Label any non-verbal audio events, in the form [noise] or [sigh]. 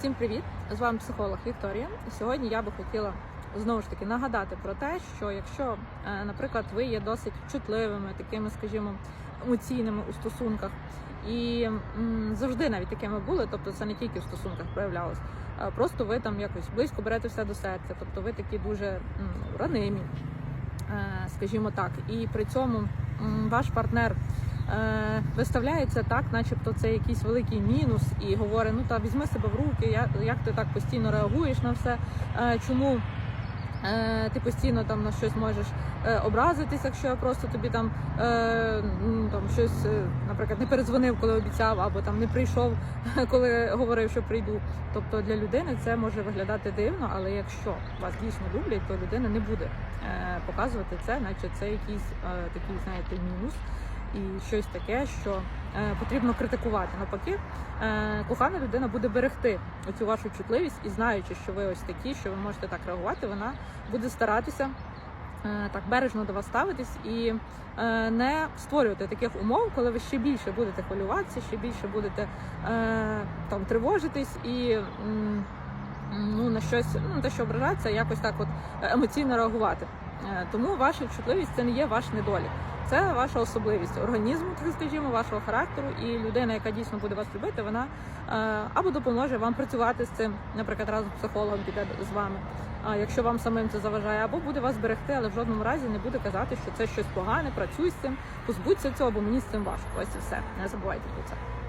Всім привіт! З вами психолог Вікторія. Сьогодні я би хотіла знову ж таки нагадати про те, що якщо, е, наприклад, ви є досить чутливими, такими, скажімо, емоційними у стосунках, і м, завжди навіть такими були, тобто це не тільки в стосунках проявлялось, просто ви там якось близько берете все до серця, тобто ви такі дуже м, ранимі, е, скажімо так, і при цьому м, ваш партнер виставляється так, начебто це якийсь великий мінус, і говорить: ну та візьми себе в руки, як ти так постійно реагуєш на все, е, чому е, ти постійно там на щось можеш е, образитись, якщо я просто тобі там, е, ну, там щось, е, наприклад, не передзвонив, коли обіцяв, або там не прийшов, [laughs] коли говорив, що прийду. Тобто для людини це може виглядати дивно, але якщо вас дійсно люблять, то людина не буде е, показувати це, наче це якийсь е, такий, знаєте, мінус. І щось таке, що е, потрібно критикувати. Навпаки, е, кохана людина буде берегти оцю вашу чутливість і знаючи, що ви ось такі, що ви можете так реагувати, вона буде старатися е, так бережно до вас ставитись і е, не створювати таких умов, коли ви ще більше будете хвилюватися, ще більше будете е, там тривожитись і. Ну, на щось, ну те, що ображатися, якось так от емоційно реагувати. Тому ваша чутливість це не є ваш недолік. Це ваша особливість організму, так скажімо, вашого характеру, і людина, яка дійсно буде вас любити, вона е, або допоможе вам працювати з цим, наприклад, разом з психологом піде з вами. А якщо вам самим це заважає, або буде вас берегти, але в жодному разі не буде казати, що це щось погане, працюй з цим, позбудься цього, бо мені з цим важко. Ось і все. Не забувайте про це.